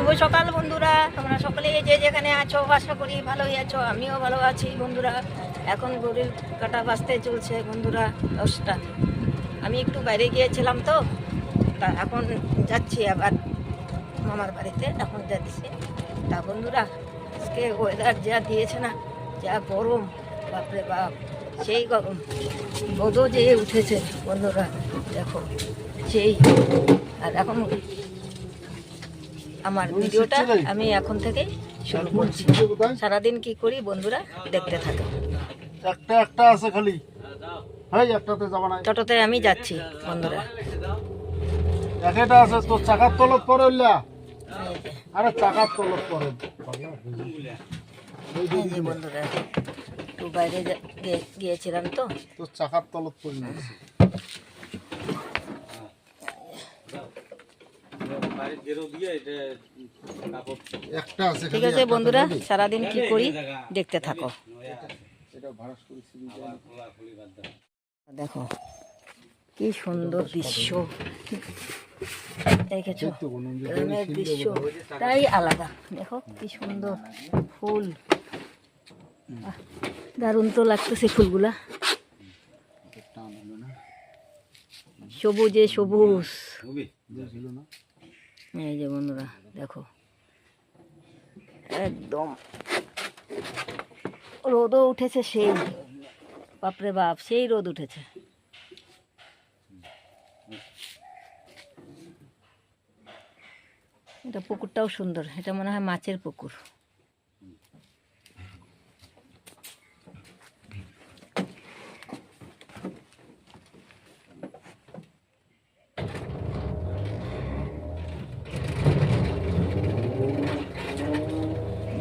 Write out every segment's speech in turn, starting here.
শুভ সকাল বন্ধুরা। তোমরা সকলে যে যেখানে আছো, আশা করি ভালোই আছো, আমিও ভালো আছি বন্ধুরা। এখন গরুর কাটা বাঁচতে চলছে বন্ধুরা দশটা। আমি একটু বাইরে গিয়েছিলাম তো, তা এখন যাচ্ছি আবার মামার বাড়িতে, এখন যাচ্ছি। তা বন্ধুরা, আজকে ওয়েদার যা দিয়েছে না, যা গরম, বাপরে বাপ, সেই গরম। রোদও যে উঠেছে বন্ধুরা, দেখো, সেই। আর এখন আমার ভিডিওটা আমি এখন থেকেই শুরু করছি। সারাদিন কি করি বন্ধুরা দেখতে থাকো। একটা একটা আছে খালি। ভাই একটাতে যাবা না। টোটোতে আমি যাচ্ছি বন্ধুরা। একটা আছে তোর চাকার তলত পরে উল্লা আরে চাকার তলত পরে বন্ধুরা একটু বাইরে গিয়েছিলাম তো। তোর চাকার তলত পড়ে না একটা আছে ঠিক আছে বন্ধুরা? সারাদিন কি করি দেখতে থাকো। দেখো কি সুন্দর দৃশ্য। দেখেছ? গ্রামের দৃশ্য। তাই আলাদা। দেখো কি সুন্দর ফুল। দারুণ তো লাগতেছে ফুলগুলা। সবুজে সবুজ। না। এই যে বন্ধুরা, দেখো। একদম। রোদও উঠেছে সেই। বাপরে বাপ, সেই রোদ উঠেছে। এটা পুকুরটাও সুন্দর, এটা মনে হয় মাছের পুকুর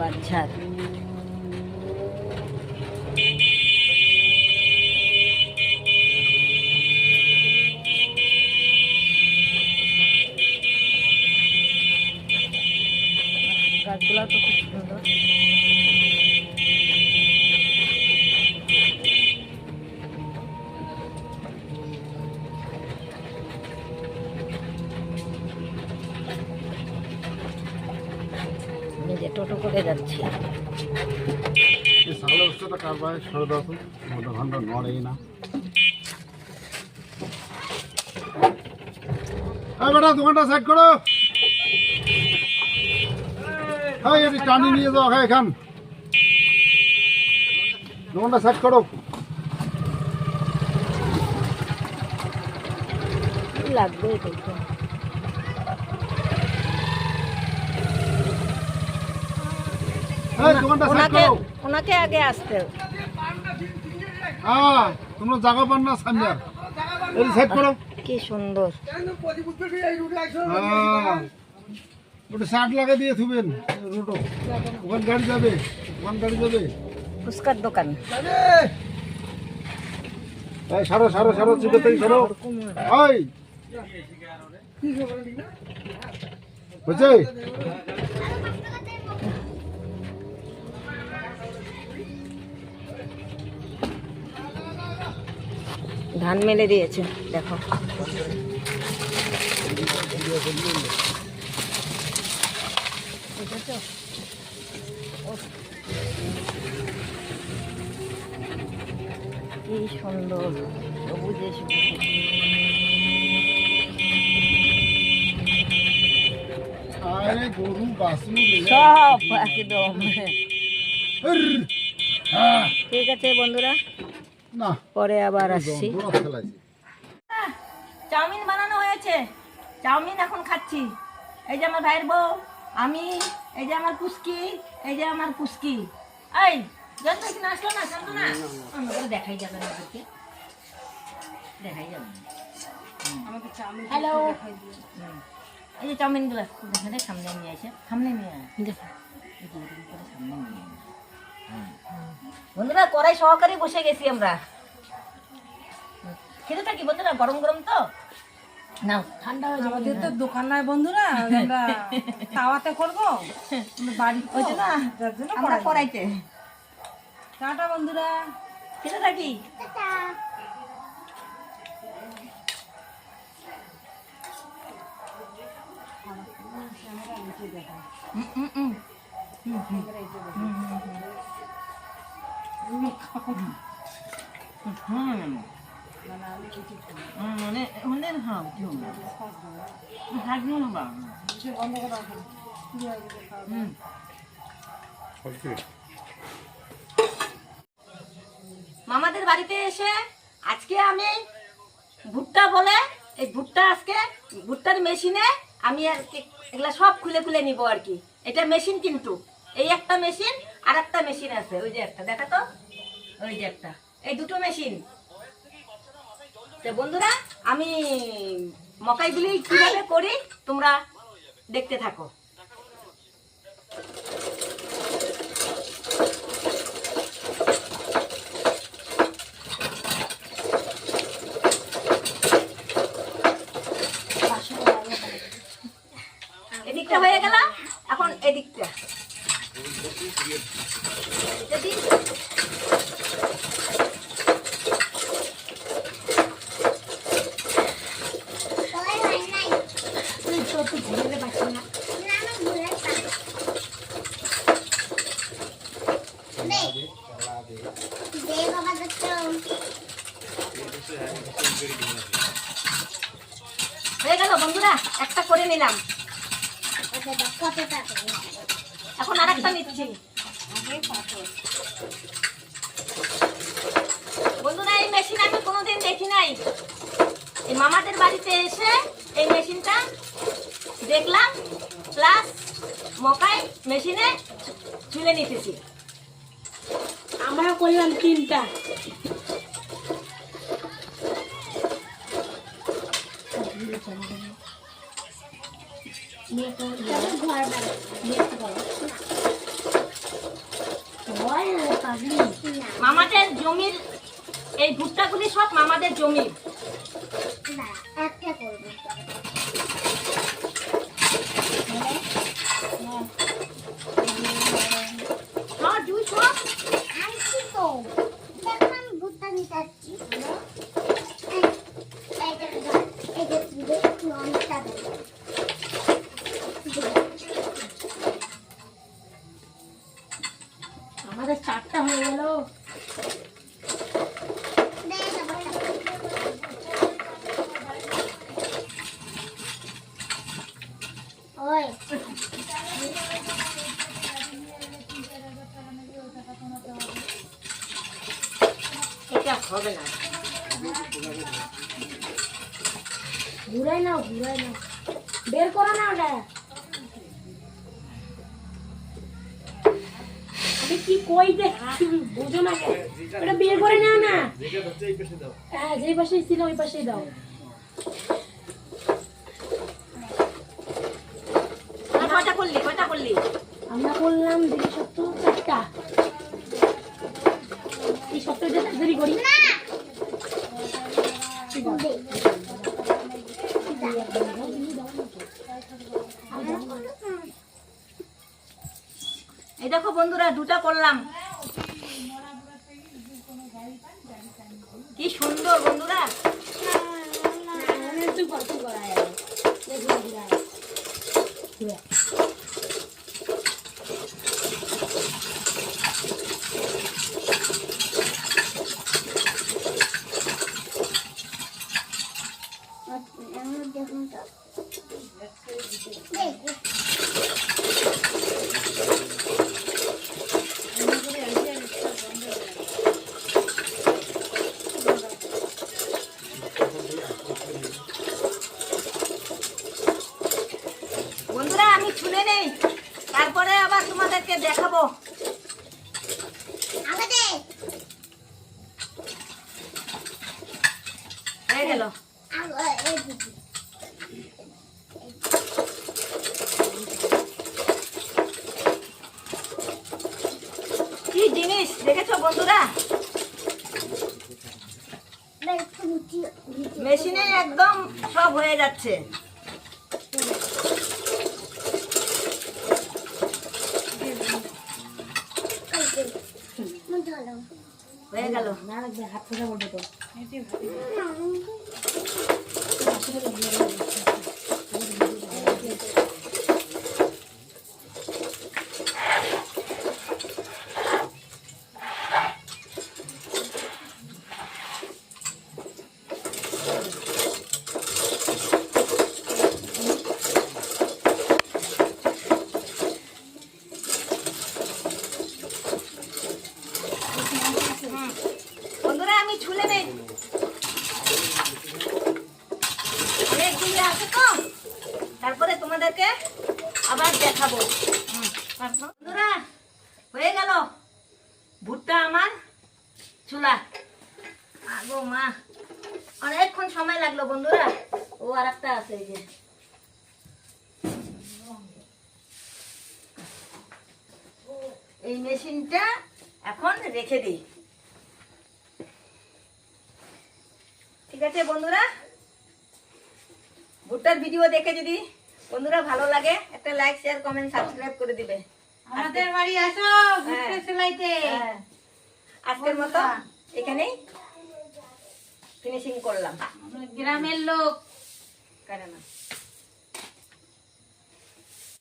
বাচ্চার গাছগুলো তো খুব সুন্দর আমি যে টোটো করে যাচ্ছি। দোকানটা সাইড করো। টানি নিয়ে যাও হ্যাঁ এখান। দোকানটা সাইড করো। লাগবে দেখো এই দোকানটা সাইড ওনাকে ওনাকে আগে আসতে হ্যাঁ তোমরা জায়গা পান না সামনে। আর সাইড করো। কি সুন্দর। ওটা শার্ট লাগিয়ে দিয়ে থুবেন। রোটো ওখান গাড়ি যাবে ওখান গাড়ি যাবে। ফুচকার দোকান। এই সারো সারো সারো চিপে থেকে সারো। ওই বুঝছে ধান মেলে দিয়েছে দেখো। কি সুন্দর। সবুজে সব একদম। ঠিক আছে বন্ধুরা। পরে আবার আসছি। চাউমিন বানানো হয়েছে। চাউমিন এখন খাচ্ছি। এই যে আমার ভাইয়ের বউ আমি এই যে আমার পুস্কি এই যে আমার পুস্কি এই যত এখানে আসলো না শান্ত না? অন্য করে দেখাই যাবে না ওদেরকে দেখাই যাবে হ্যালো এই যে চাউমিনগুলো এখানে সামনে নিয়ে আসে। সামনে নিয়ে। দেখো। সামনে নিয়ে। বন্ধুরা কড়াই সহকারে বসে গেছি আমরা। খেতে থাকি বন্ধুরা গরম গরম তো? নাও ঠান্ডা হয়ে যাবে আমাদের তো দোকান নয় বন্ধুরা আমরা তাওয়াতে করব। বাড়ি না যার জন্য আমরা কড়াইতে। টাটা বন্ধুরা। খেতে থাকি হুম, হুম, হুম। হুম। হুম, হুম। হাজমো না বা হুম। মামাদের বাড়িতে এসে আজকে আমি ভুট্টা বলে, এই ভুট্টা আজকে ভুট্টার মেশিনে আমি আর কি এগুলা সব খুলে খুলে নিব আর কি। এটা মেশিন কিন্তু, এই একটা মেশিন আর একটা মেশিন আছে, ওই যে একটা, দেখা তো? ওই যে একটা। এই দুটো মেশিন। তো বন্ধুরা, আমি মকাইগুলি কীভাবে করি, তোমরা দেখতে থাকো। এদিকটা হয়ে গেল, এখন এদিকটা এটা দিই। তুই তো একটু ঘুরে পাচ্ছি না হয়ে গেল, বন্ধুরা, একটা করে নিলাম। এখন আর একটা নিচ্ছি। বন্ধুরা, এই মেশিন আমি কোনোদিন দেখি নাই। এই মামাদের বাড়িতে এসে এই মেশিনটা দেখলাম প্লাস মকাই মেশিনে ঝুলে নিতেছি। আমরা করলাম তিনটা। মামাদের জমির এই ভুট্টাগুলি সব মামাদের জমির। আমাদের চারটা হয়ে গেল। ওই এটা হবে না। ঘুরাই নাও ঘুরাই নাও। বের করো না ওটা। আমি কি কই দেখ বুঝো না ওটা বের করে নাও না। হ্যাঁ যেই পাশে ছিল ওই পাশেই দাও। কয়টা করলি কয়টা করলি? আমরা করলাম দুই সপ্তাহ চারটা। এই করি। এই দেখো বন্ধুরা দুটা করলাম কি সুন্দর বন্ধুরা তুই কর তুই কর আয়, আয়। এই ঘুরা, ঘুরা, আয়। ঘুরা। আমার দেখুন তো দেখ বন্ধুরা আমি শুনে নেই। তারপরে আবার তোমাদেরকে দেখাবো। হয়ে গেল। কি জিনিস দেখেছ বন্ধুরা? মেশিনে একদম সব হয়ে যাচ্ছে। হয়ে গেল। না হাত থেকে বলবে তো আপনাদেরকে আবার দেখাবো হুম, বন্ধুরা হয়ে গেল ভুট্টা আমার চুলা। আগো মা। অনেকক্ষণ সময় লাগল বন্ধুরা। ও আর একটা আছে এই যে। এই মেশিনটা এখন রেখে দিই। ঠিক আছে বন্ধুরা? ভুট্টার ভিডিও দেখে যদি বন্ধুরা ভালো লাগে একটা লাইক শেয়ার কমেন্ট সাবস্ক্রাইব করে দিবে। আমাদের বাড়ি আসো ঘুরতে সেলাইতে। হ্যাঁ। আজকের মতো এখানেই ফিনিশিং করলাম। গ্রামের লোক। কারণ